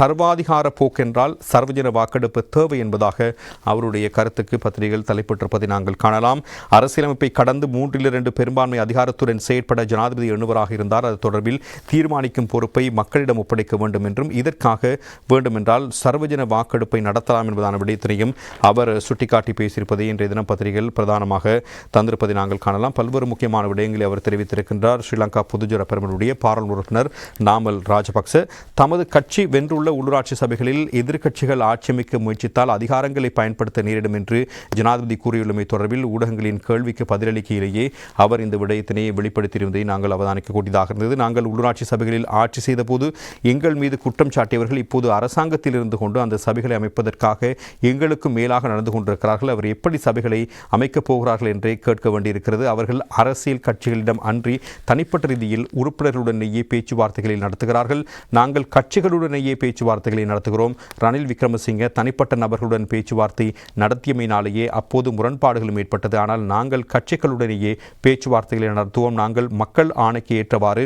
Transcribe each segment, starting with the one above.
சர்வாதிகார போக்கென்றால் சர்வஜன வாக்கெடுப்பு தேவை என்பதாக அவருடைய கருத்துக்கு பத்திரிகைகள் தலைப்பட்டிருப்பதை நாங்கள் காணலாம். அரசியலமைப்பை கடந்து மூன்றில் இரண்டு பெரும்பான்மை அதிகாரத்துடன் செயற்பட ஜனாதிபதி எண்ணுவராக இருந்தார். அது தொடர்பில் தீர்மானிக்கும் பொறுப்பை மக்களிடம் ஒப்படைக்க வேண்டும் என்றும் இதற்காக வேண்டுமென்றால் சர்வஜன வாக்கெடுப்பை நடத்தலாம் என்பதான விடயத்தினையும் அவர் சுட்டிக்காட்டி பேசியிருப்பதை இன்றைய தினம் பத்திரிகைகள் பிரதானமாக தந்திருப்பதை நாங்கள் காணலாம். பல்வேறு முக்கியமான விடயங்களை அவர் தெரிவித்திருக்கின்றார். ஸ்ரீலங்கா பொதுஜன பெருமனுடைய பாராளுமன்ற உறுப்பினர் நாமல் ராஜபக்ச தமது கட்சி வென்றுள்ள உள்ளூராட்சி சபைகளில் எதிர்க்கட்சிகள் ஆட்சியமைக்க முயற்சித்தால் அதிகாரங்களை பயன்படுத்த நேரிடும் என்று ஜனாதிபதி கூறியுள்ளமை தொடர்பில் ஊடகங்களின் கேள்விக்கு பதிலளிக்கையிலேயே அவர் இந்த விடயத்தினை வெளிப்படுத்தியிருந்ததை நாங்கள் அவதானிக்கக்கூடியதாக இருந்தது. நாங்கள் உள்ளூராட்சி சபைகளில் ஆட்சி செய்தபோது எங்கள் மீது குற்றம் சாட்டியவர்கள் இப்போது அரசாங்கத்தில் இருந்து கொண்டு அந்த சபைகளை அமைப்பதற்காக எங்களுக்கும் மேலாக நடந்து கொண்டிருக்கிறார்கள். அவர் எப்படி சபைகளை அமைக்கப் போகிறார்கள் என்றே கேட்க வேண்டியிருக்கிறது. அவர்கள் அரசியல் கட்சிகளிடம் அன்றி தனிப்பட்ட ரீதியில் உறுப்பினர்களுடனேயே பேச்சுவார்த்தைகளை நடத்துகிறார்கள். நாங்கள் கட்சிகளுடனேயே பேச்சு பேச்சுவார்த்தைகளை நடத்துகிறோம். ரணில் விக்ரமசிங்க தனிப்பட்ட நபர்களுடன் பேச்சுவார்த்தை நடத்தியமையினாலேயே அப்போது முரண்பாடுகளும் ஏற்பட்டது. ஆனால் நாங்கள் கட்சிகளுடனேயே பேச்சுவார்த்தைகளை நடத்துவோம். நாங்கள் மக்கள் ஆணைக்கு ஏற்றவாறு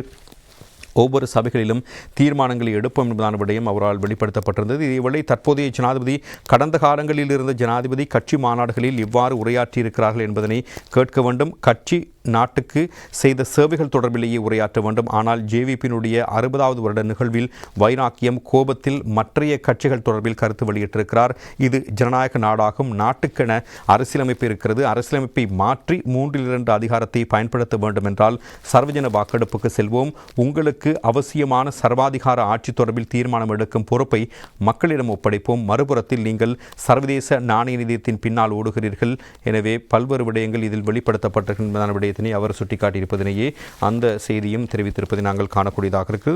ஒவ்வொரு சபைகளிலும் தீர்மானங்களை எடுப்போம் என்பதான விடயம் அவரால் வெளிப்படுத்தப்பட்டிருந்தது. இதேவேளை தற்போதைய ஜனாதிபதி கடந்த காலங்களில் இருந்த ஜனாதிபதி கட்சி மாநாடுகளில் இவ்வாறு உரையாற்றியிருக்கிறார்கள் என்பதனை கேட்க வேண்டும். கட்சி நாட்டுக்கு செய்த சேவைகள் தொடர்பிலேயே உரையாற்ற வேண்டும். ஆனால் ஜேவிபியினுடைய அறுபதாவது வருட நிகழ்வில் வைராக்கியம் கோபத்தில் மற்றைய கட்சிகள் தொடர்பில் கருத்து வெளியிட்டிருக்கிறார். இது ஜனநாயக நாடாகும். நாட்டுக்கென அரசியலமைப்பு இருக்கிறது. அரசியலமைப்பை மாற்றி மூன்றில் இரண்டு அதிகாரத்தை பயன்படுத்த வேண்டும் என்றால் சர்வஜன வாக்கெடுப்புக்கு செல்வோம். உங்களுக்கு அவசியமான சர்வாதிகார ஆட்சி தொடர்பில் தீர்மானம் எடுக்கும் பொறுப்பை மக்களிடம் ஒப்படைப்போம். மறுபுறத்தில் நீங்கள் சர்வதேச நாணய நிதியத்தின் பின்னால் ஓடுகிறீர்கள். எனவே பல்வேறு விடயங்கள் இதில் வெளிப்படுத்தப்பட்டிருக்கின்றன. விடயத்தினை அவர் சுட்டிக்காட்டியிருப்பதனையே அந்த செய்தியும் தெரிவித்திருப்பதை நாங்கள் காணக்கூடியதாக இருக்கு.